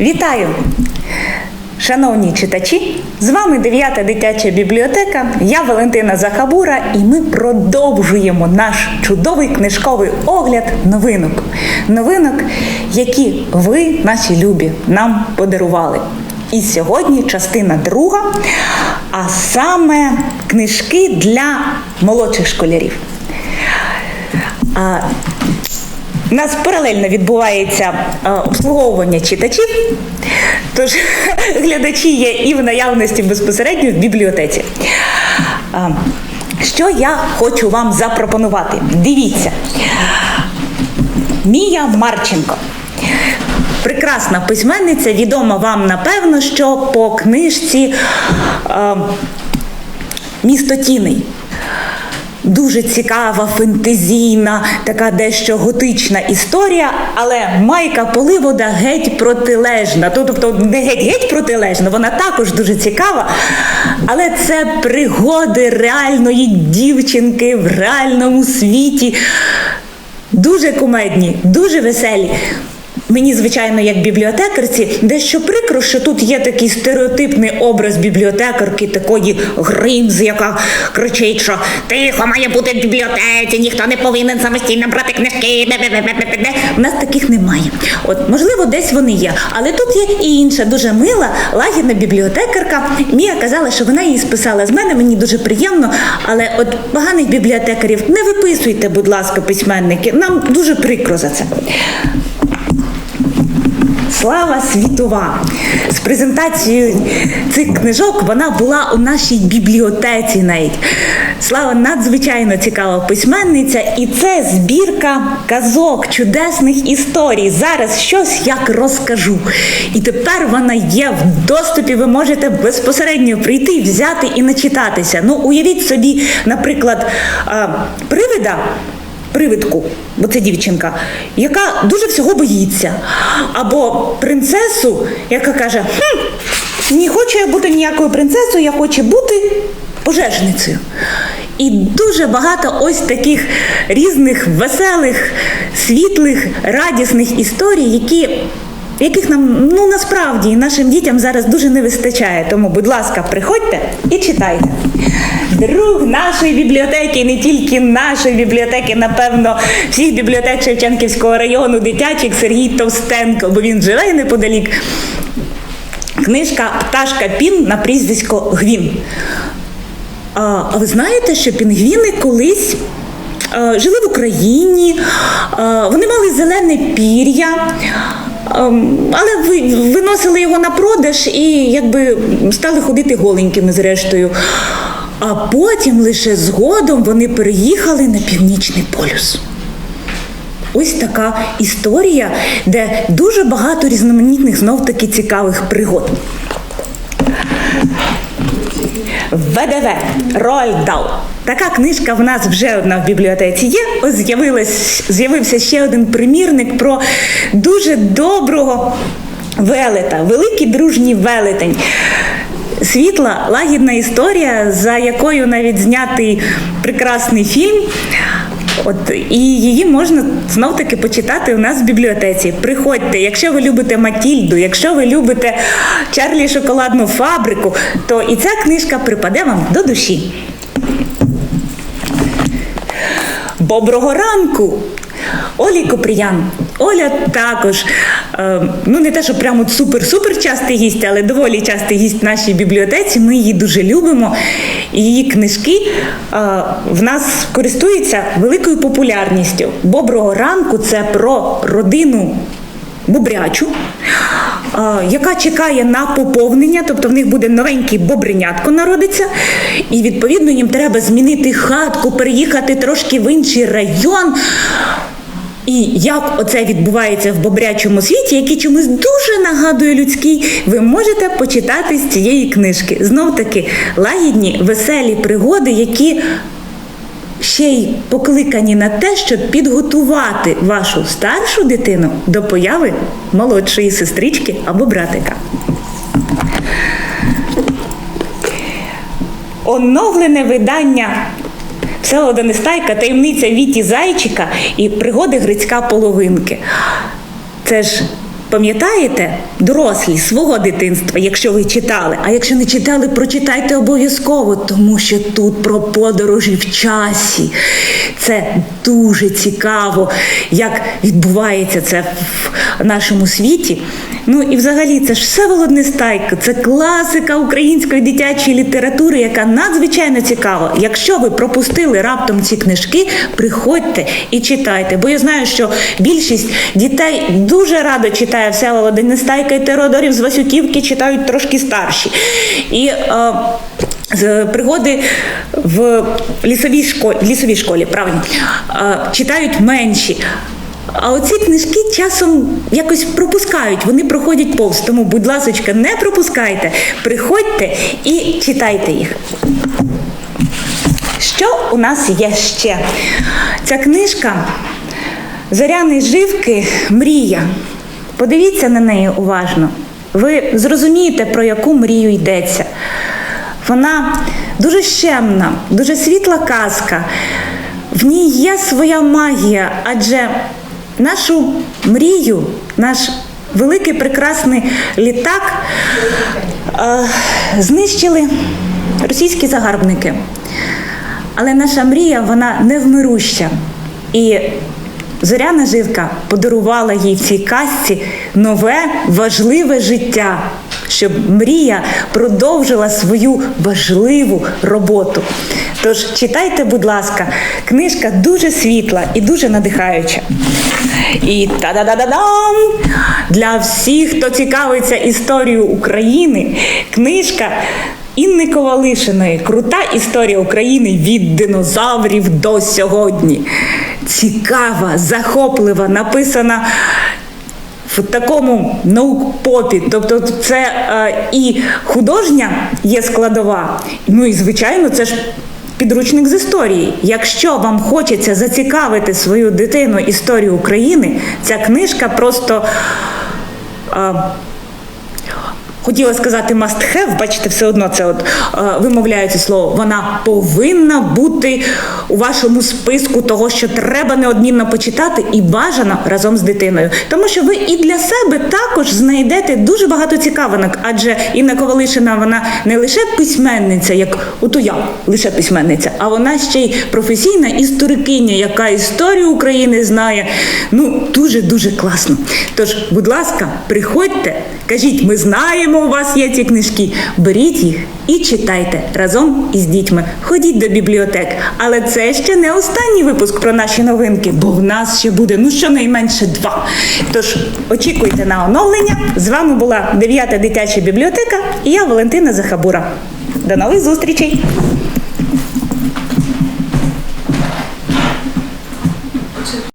Вітаю! Шановні читачі, з вами 9 дитяча бібліотека. Я Валентина Захабура, і ми продовжуємо наш чудовий книжковий огляд новинок. Новинок, які ви, наші любі, нам подарували. І сьогодні частина друга, а саме книжки для молодших школярів. У нас паралельно відбувається е, обслуговування читачів, тож глядачі є і в наявності безпосередньо в бібліотеці. Е, Що я хочу вам запропонувати? Дивіться. Мія Марченко. Прекрасна письменниця, відома вам напевно, що по книжці е, Місто тіней. Дуже цікава, фентезійна, така дещо готична історія, але Майка Поливода геть протилежна. Тобто не геть-геть протилежна, вона також дуже цікава. Але це пригоди реальної дівчинки в реальному світі. Дуже кумедні, дуже веселі. Мені, звичайно, як бібліотекарці, дещо прикро, що тут є такий стереотипний образ бібліотекарки, такої гримзи, яка кричить, що тихо має бути в бібліотеці, ніхто не повинен самостійно брати книжки. бе-бе-бе-бе-бе-бе». У нас таких немає. От, можливо, десь вони є. Але тут є і інша дуже мила, лагідна бібліотекарка. Мія казала, що вона її списала з мене. Мені дуже приємно. Але от поганих бібліотекарів не виписуйте, будь ласка, письменники. Нам дуже прикро за це. Слава світова! З презентацією цих книжок вона була у нашій бібліотеці навіть. Слава надзвичайно цікава письменниця, і це збірка казок, чудесних історій. Зараз щось як розкажу. І тепер вона є в доступі. Ви можете безпосередньо прийти, взяти і начитатися. Ну, уявіть собі, наприклад, привида привидку, бо це дівчинка, яка дуже всього боїться. Або принцесу, яка каже: хм, не хочу я бути ніякою принцесою, я хочу бути пожежницею. І дуже багато ось таких різних веселих, світлих, радісних історій, які. Яких нам ну насправді і нашим дітям зараз дуже не вистачає. Тому, будь ласка, приходьте і читайте. Друг нашої бібліотеки, не тільки нашої бібліотеки, напевно, всіх бібліотек Шевченківського району, дитячих Сергій Товстенко, бо він живе неподалік. Книжка Пташка Пін на прізвисько Гвін. А, ви знаєте, що пінгвіни колись е, жили в Україні, е, вони мали зелене пір'я. Ем, Але ви- виносили його на продаж і якби стали ходити голенькими зрештою. А потім лише згодом вони переїхали на північний полюс. Ось така історія, де дуже багато різноманітних знов таки цікавих пригод. ВДВ Роальд Дал. Така книжка в нас вже одна в бібліотеці є. Ось з'явився ще один примірник про дуже доброго велета, великий дружній велетень. Світла, лагідна історія, за якою навіть знятий прекрасний фільм. От і її можна знов таки почитати у нас в бібліотеці. Приходьте, якщо ви любите Матільду, якщо ви любите Чарлі Шоколадну фабрику, то і ця книжка припаде вам до душі. Доброго ранку! Олі Коприян. Оля також, е, ну не те, що прямо супер-супер частий гість, але доволі частий гість в нашій бібліотеці. Ми її дуже любимо. Її книжки е, в нас користуються великою популярністю. Доброго ранку це про родину Бобрячу, е, яка чекає на поповнення, тобто в них буде новенький бобринятко народиться, і відповідно їм треба змінити хатку, переїхати трошки в інший район. І як оце відбувається в бобрячому світі, який чомусь дуже нагадує людський, ви можете почитати з цієї книжки. Знов таки лагідні, веселі пригоди, які ще й покликані на те, щоб підготувати вашу старшу дитину до появи молодшої сестрички або братика. Оновлене видання Всеволода Нестайка, таємниця Віті Зайчика і пригоди Грицька половинки. Це ж Пам'ятаєте, дорослі свого дитинства, якщо ви читали, а якщо не читали, прочитайте обов'язково, тому що тут про подорожі в часі. Це дуже цікаво, як відбувається це в нашому світі. Ну і взагалі це ж Всеволод Нестайко, це класика української дитячої літератури, яка надзвичайно цікава. Якщо ви пропустили раптом ці книжки, приходьте і читайте. Бо я знаю, що більшість дітей дуже радо читає Всеволода Нестайка і Теодорів з Васюківки читають трошки старші. І е, з пригоди в лісовій школі, лісовій школі правильно, е, читають менші. А оці книжки часом якось пропускають, вони проходять повз. Тому, будь ласка, не пропускайте, приходьте і читайте їх. Що у нас є ще? Ця книжка Зоряний живки Мрія. Подивіться на неї уважно. Ви зрозумієте, про яку мрію йдеться. Вона дуже щемна, дуже світла казка. В ній є своя магія, адже нашу мрію, наш великий прекрасний літак е, знищили російські загарбники. Але наша мрія вона невмируща. І зоряна жилка подарувала їй в цій казці нове важливе життя, щоб мрія продовжила свою важливу роботу. Тож читайте, будь ласка, книжка дуже світла і дуже надихаюча. І та-да-да-да-дам! Для всіх, хто цікавиться історією України, книжка Інни Ковалишиної Крута історія України від динозаврів до сьогодні. Цікава, захоплива, написана в такому наукпопі. Тобто, це е, і художня є складова, ну і звичайно, це ж. Підручник з історії. Якщо вам хочеться зацікавити свою дитину історію України, ця книжка просто. Е, Хотіла сказати must have, бачите, все одно це от е, вимовляю це слово. Вона повинна бути у вашому списку того, що треба неодмінно почитати, і бажано разом з дитиною. Тому що ви і для себе також знайдете дуже багато цікавинок, адже Інна Ковалишина вона не лише письменниця, як ото я лише письменниця, а вона ще й професійна історикиня, яка історію України знає. Ну дуже дуже класно. Тож, будь ласка, приходьте, кажіть, ми знаємо. У вас є ці книжки, беріть їх і читайте разом із дітьми. Ходіть до бібліотек. Але це ще не останній випуск про наші новинки, бо в нас ще буде ну щонайменше два. Тож очікуйте на оновлення. З вами була 9-та дитяча бібліотека і я Валентина Захабура. До нових зустрічей!